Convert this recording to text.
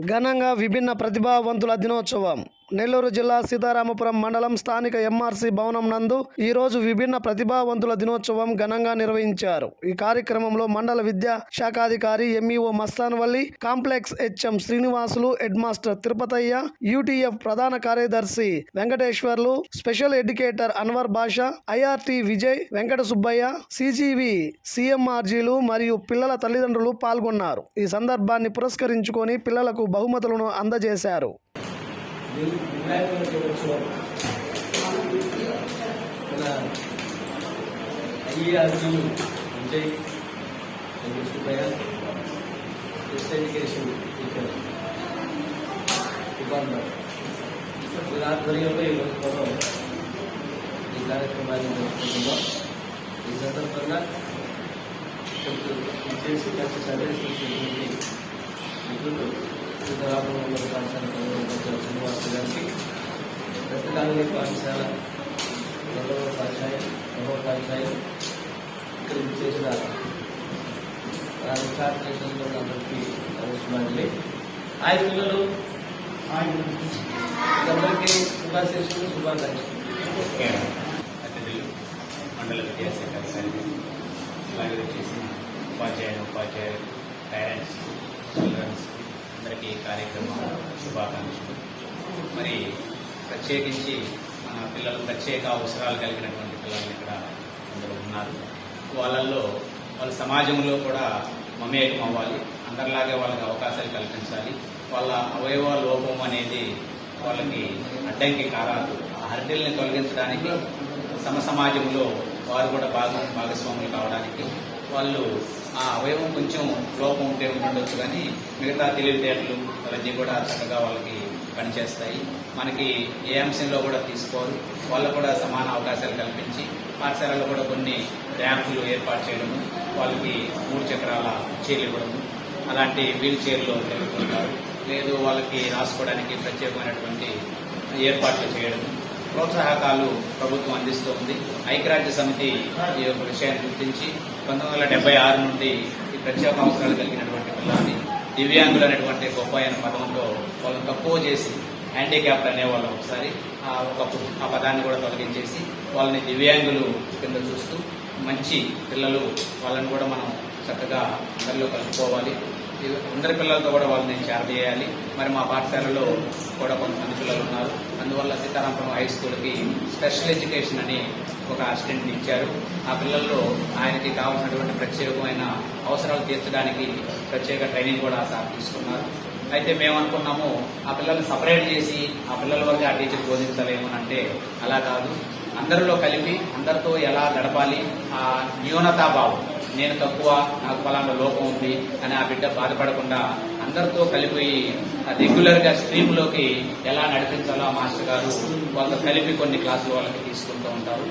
ఘనంగా విభిన్న ప్రతిభావంతుల దినోత్సవం. నెల్లూరు జిల్లా సీతారామపురం మండలం స్థానిక ఎంఆర్సీ భవనం నందు ఈరోజు విభిన్న ప్రతిభావంతుల దినోత్సవం ఘనంగా నిర్వహించారు. ఈ కార్యక్రమంలో మండల విద్యా శాఖాధికారి MEO Mastanvalli complex HM Srinivasulu head master Tirupatayya UTF ప్రధాన కార్యదర్శి Venkateswarlu special educator Anwar Basha IRT Vijay Venkata Subbaiah సిజీవి సిఎంఆర్జీలు మరియు పిల్లల తల్లిదండ్రులు పాల్గొన్నారు. ఈ సందర్భాన్ని పురస్కరించుకొని పిల్లలకు బహుమతులను అందజేశారు. వినాయక ఉత్సవం మన ఐఆర్జీలు Vijay Subbaiah test education teacher department వీరి ఆధ్వర్యంలో ఈరోజు మనం ఈ కార్యక్రమాన్ని జరుపుకుంటున్నాం ఈ సందర్భంగా ఇచ్చేసి మంచి సందేశించినటువంటి మిత్రులు సీతారామరావు పాఠశాల శ్రీనివాస్ గారికి ప్రస్తుతానికి పాఠశాల రెండవ పాఠశాల రెండవ పాఠశాల ఇక్కడ చేసిన విద్యార్థులందరికీ నమస్కారాలు ఆయన పిల్లలు అందరికీ శుభాశీస్సులు శుభాకాంక్షలు అతిథులు మండల విద్యాశాఖ అధికారులు అలాగే వచ్చేసి ఉపాధ్యాయులు ఉపాధ్యాయులు పేరెంట్స్ అందరికీ ఈ కార్యక్రమం శుభాకాంక్షలు. మరి ప్రత్యేకించి మన పిల్లలు ప్రత్యేక అవసరాలు కలిగినటువంటి పిల్లలు ఇక్కడ అందరూ ఉన్నారు. వాళ్ళల్లో వాళ్ళ సమాజంలో కూడా మమేకం అవ్వాలి. అందరిలాగే వాళ్ళకి అవకాశాలు కల్పించాలి. వాళ్ళ అవయవ లోపం అనేది వాళ్ళకి అడ్డంకి కారాదు. ఆ హర్డిల్ని తొలగించడానికి సమ సమాజంలో వారు కూడా భాగం భాగస్వాములు కావడానికి వాళ్ళు ఆ అవయవం కొంచెం లోపం ఉంటే ఉండొచ్చు కానీ మిగతా తెలివితేటలు అవన్నీ కూడా చక్కగా వాళ్ళకి పనిచేస్తాయి. మనకి ఏ అంశంలో కూడా తీసుకోరు. వాళ్ళకు కూడా సమాన అవకాశాలు కల్పించి పాఠశాలలో కూడా కొన్ని ర్యాంపులు ఏర్పాటు చేయడము వాళ్ళకి మూడు చక్రాల చీర్లు ఇవ్వడము అలాంటి వీల్ చైర్లు జరుగుతుంటారు లేదు వాళ్ళకి రాసుకోవడానికి ప్రత్యేకమైనటువంటి ఏర్పాట్లు చేయడం ప్రోత్సాహకాలు ప్రభుత్వం అందిస్తోంది. ఐక్యరాజ్య సమితి ఈ యొక్క విషయాన్ని గుర్తించి పంతొమ్మిది వందల డెబ్బై ఆరు నుండి ఈ ప్రత్యేక అవసరాలు కలిగినటువంటి పిల్లల్ని దివ్యాంగులు అనేటువంటి గొప్ప అయిన పదంతో వాళ్ళని తక్కువ చేసి హ్యాండిక్యాప్ట్ అనేవాళ్ళు ఒకసారి ఆ ఒకప్పుడు ఆ పదాన్ని కూడా తొలగించేసి వాళ్ళని దివ్యాంగులు కింద చూస్తూ మంచి పిల్లలు వాళ్ళని కూడా మనం చక్కగా అందరిలో కలుపుకోవాలి. అందరి పిల్లలతో కూడా వాళ్ళని చేయాలి. మరి మా పాఠశాలలో కూడా కొంతమంది పిల్లలు ఉన్నారు. అందువల్ల సీతారాంపురం హై స్కూల్కి స్పెషల్ ఎడ్యుకేషన్ అని ఒక అసిస్టెంట్ని ఇచ్చారు. ఆ పిల్లల్లో ఆయనకి కావాల్సినటువంటి ప్రత్యేకమైన అవసరాలు తీర్చడానికి ప్రత్యేక ట్రైనింగ్ కూడా సార్ తీసుకున్నారు. అయితే మేము అనుకున్నాము ఆ పిల్లల్ని సపరేట్ చేసి ఆ పిల్లల వరకు ఆ టీచర్ బోధించలేమనంటే అలా కాదు. అందరిలో కలిపి అందరితో ఎలా గడపాలి ఆ న్యూనతాభావం నేను తక్కువ నాకు పలానా లోపం ఉంది అని ఆ బిడ్డ బాధపడకుండా అందరితో కలిపి రెగ్యులర్గా స్ట్రీమ్లోకి ఎలా నడిపించాలో ఆ మాస్టర్ గారు వాళ్ళతో కలిపి కొన్ని క్లాసులు వాళ్ళకి తీసుకుంటూ ఉంటారు.